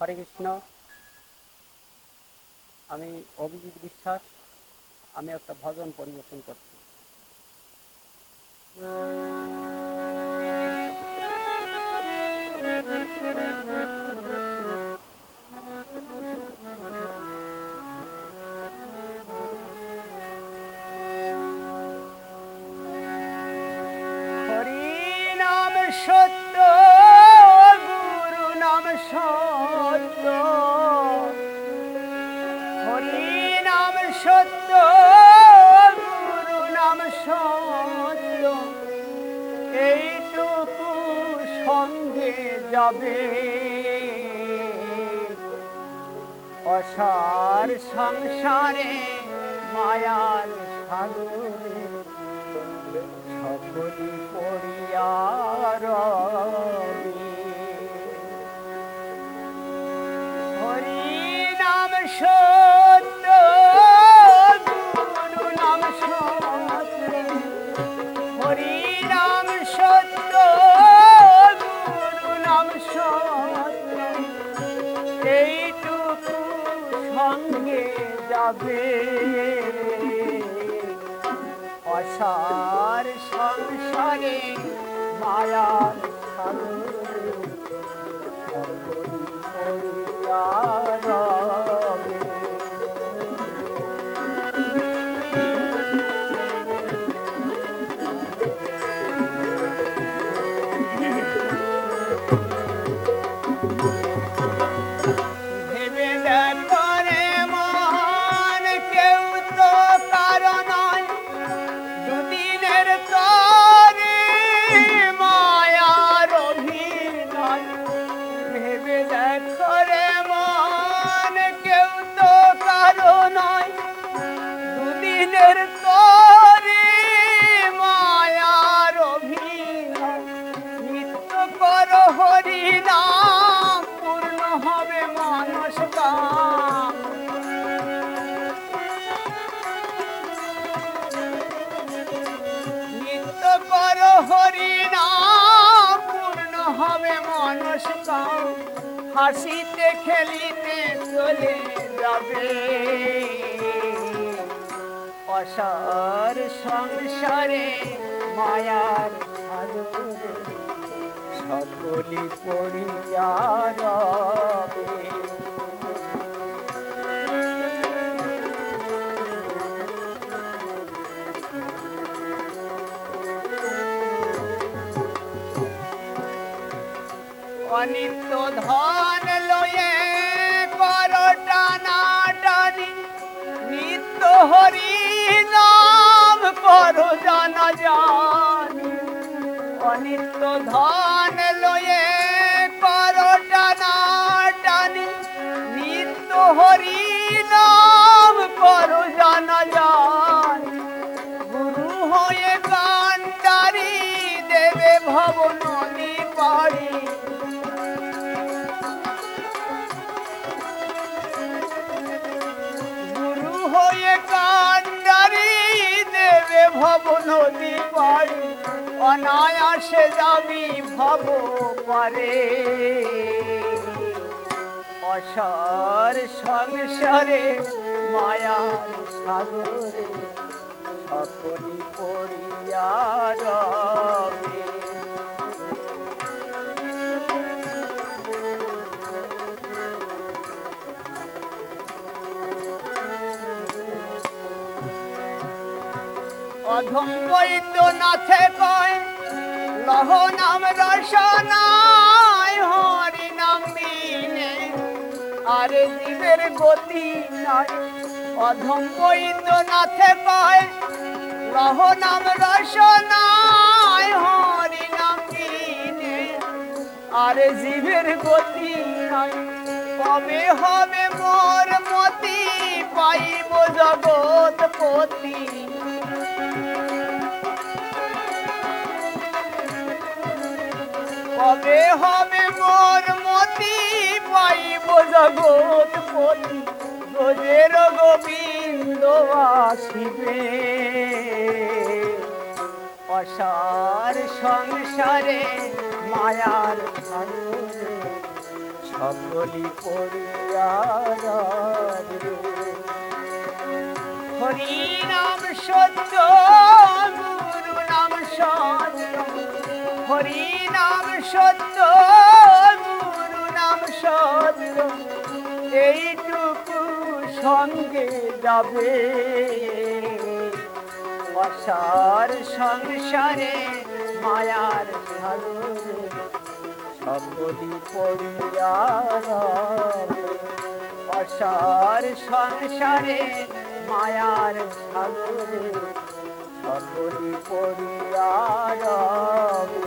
হরে কৃষ্ণ। আমি অভিজিৎ বিশ্বাস আমি একটা ভজন পরিবেশন করছি। হরি নাম সত্য গুরু নাম সত্য। এইটুকু সঙ্গে যাবে। অসার সংসারে মায়ার সাগরে সকলি সঙ্গে যাবে। অসার সংসারে মায়ার সাগরে হাসিতে খেলিতে চলে যাবে। অসার সংসারে মায়ার সকলে পড়িয়া রবে। অনিত্য ধন লয়ে কর টানা টানি। নিত্য হরি নাম কর জানা জানি। অনিত্য ধন হয়ে কান্ডারি দেবে ভব নদী পাড়ি অনায়াসে যাবি ভব পারে অসার সংসারে, মায়ার সাগরে, সকলি পড়িয়া অধম বৈদ্যনাথে কয়, লহ নাম রসনায় হরি নাম বিনে আরে জীবের গতি নাই। অধম বৈদ্যনাথে কয়, লহ নাম রসনায় হরি নাম বিনে আরে জীবের গতি নাই, কবে হবে মোর মতি পাইব জগৎ পতি। কবে হবে মোর মতি পাইব জগৎ পতি ব্রজের গোবিন্দ আসিবে অসার সংসারে মায়ার সকলি করিয়া রবে। সত্য গুরু নাম সত্য হরি নাম সত্য গুরু নাম সত্য এইটুকু সঙ্গে যাবে অসার সংসারে মায়ার সাগরে সকলি পড়িয়া। অসার সংসারে মায়ার সাগরে সকলি পড়িয়া রবে।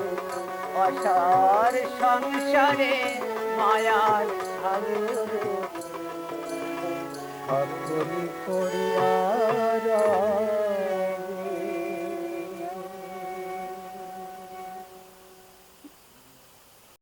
অসার সংসারে মায়ার সাগরে সকলি পড়িয়া।